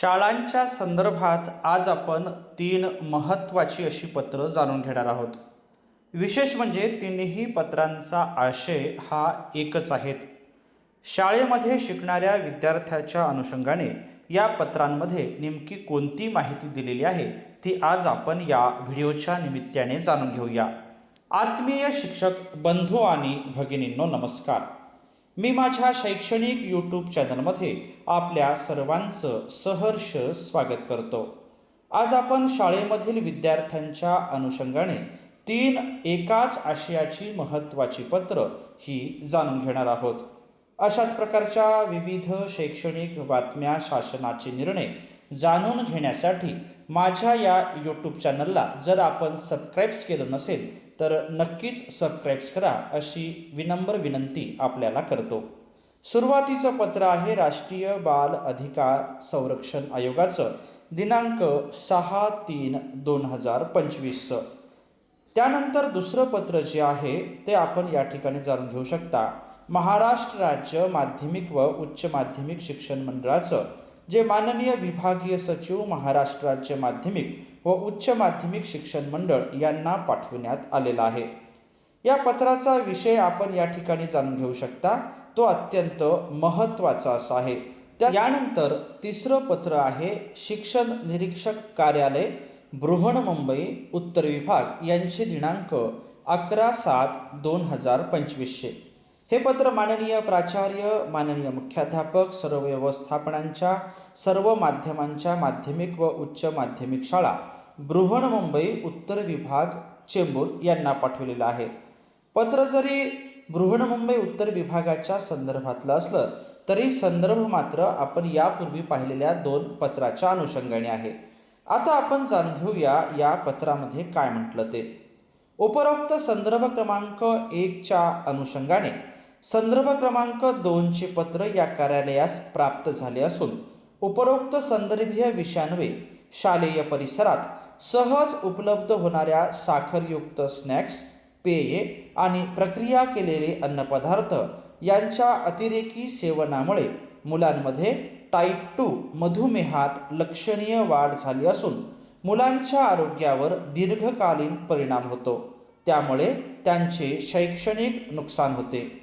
शाळांच्या संदर्भात आज आपण तीन महत्त्वाची अशी पत्रं जाणून घेणार आहोत. विशेष म्हणजे तिन्ही पत्रांचा आशय हा एकच आहेत शाळेमध्ये शिकणाऱ्या विद्यार्थ्याच्या अनुषंगाने या पत्रांमध्ये नेमकी कोणती माहिती दिलेली आहे ती आज आपण या व्हिडिओच्या निमित्ताने जाणून घेऊया. आत्मीय शिक्षक बंधू आणि भगिनींनो नमस्कार. मी माझ्या शैक्षणिक यूट्यूब चॅनलमध्ये आपल्या सर्वांचं सहर्ष स्वागत करतो. आज आपण शाळेमधील विद्यार्थ्यांच्या अनुषंगाने तीन एकाच आशयाची महत्त्वाची पत्र ही जाणून घेणार आहोत. अशाच प्रकारच्या विविध शैक्षणिक बातम्या शासनाचे निर्णय जाणून घेण्यासाठी माझ्या या यूट्यूब चॅनलला जर आपण सबस्क्राईब्स केलं नसेल तर नक्कीच सबस्क्राईब्स करा अशी विनम्र विनंती आपल्याला करतो. सुरुवातीचं पत्र आहे राष्ट्रीय बाल अधिकार संरक्षण आयोगाचं दिनांक सहा तीन दोन हजार पंचवीसचं. त्यानंतर दुसरं पत्र जे आहे ते आपण या ठिकाणी जाणून घेऊ शकता. महाराष्ट्र राज्य माध्यमिक व उच्च माध्यमिक शिक्षण मंडळाचं जे माननीय विभागीय सचिव महाराष्ट्र राज्य माध्यमिक व उच्च माध्यमिक शिक्षण मंडळ यांना पाठविण्यात आलेला आहे. या पत्राचा विषय आपण या ठिकाणी जाणून घेऊ शकता. तो अत्यंत महत्त्वाचा असा आहे. त्या यानंतर तिसरं पत्र आहे शिक्षण निरीक्षक कार्यालय बृहन्मुंबई उत्तर विभाग यांचे दिनांक अकरा सात दोन हजार पंचवीसशे. हे पत्र माननीय प्राचार्य माननीय मुख्याध्यापक सर्व व्यवस्थापनांच्या सर्व माध्यमांच्या माध्यमिक व उच्च माध्यमिक शाळा बृहन्मुंबई उत्तर विभाग चेंबूर यांना पाठवलेलं आहे. पत्र जरी बृहन्मुंबई उत्तर विभागाच्या संदर्भातलं असलं तरी संदर्भ मात्र आपण यापूर्वी पाहिलेल्या दोन पत्राच्या अनुषंगाने आहे. आता आपण जाणून घेऊया या पत्रामध्ये काय म्हटलं ते. उपरोक्त संदर्भ क्रमांक एकच्या अनुषंगाने संदर्भ क्रमांक दोनचे पत्र या कार्यालयास प्राप्त झाले असून उपरोक्त संदर्भीय विषयांवे शालेय परिसरात सहज उपलब्ध होणाऱ्या साखरयुक्त स्नॅक्स पेये आणि प्रक्रिया केलेले अन्नपदार्थ यांच्या अतिरेकी सेवनामुळे मुलांमध्ये टाईप टू मधुमेहात लक्षणीय वाढ झाली असून मुलांच्या आरोग्यावर दीर्घकालीन परिणाम होतो. त्यामुळे त्यांचे शैक्षणिक नुकसान होते.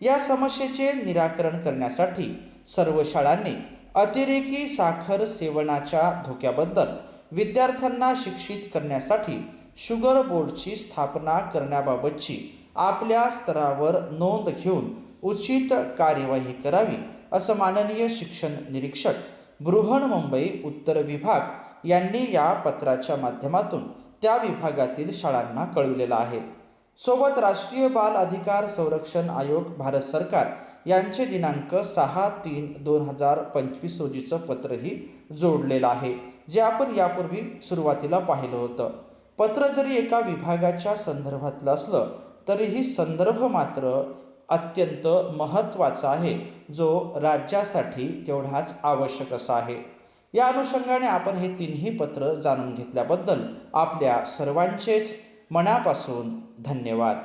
या समस्येचे निराकरण करण्यासाठी सर्व शाळांनी अतिरेकी साखर सेवनाच्या धोक्याबद्दल विद्यार्थ्यांना शिक्षित करण्यासाठी शुगर बोर्डची स्थापना करण्याबाबतची आपल्या स्तरावर नोंद घेऊन उचित कार्यवाही करावी असं माननीय शिक्षण निरीक्षक बृहन्मुंबई उत्तर विभाग यांनी या पत्राच्या माध्यमातून त्या विभागातील शाळांना कळविलेलं आहे. सोबत राष्ट्रीय बाल अधिकार संरक्षण आयोग भारत सरकार यांचे दिनांक सहा तीन दोन हजार पंचवीस रोजीचं पत्रही जोडलेलं आहे जे आपण यापूर्वी सुरुवातीला पाहिलं होतं. पत्र जरी एका विभागाच्या संदर्भातलं असलं तरीही संदर्भ मात्र अत्यंत महत्त्वाचा आहे जो राज्यासाठी तेवढाच आवश्यक असा आहे. या अनुषंगाने आपण हे तिन्ही पत्र जाणून घेतल्याबद्दल आपल्या सर्वांचेच मनापासून धन्यवाद.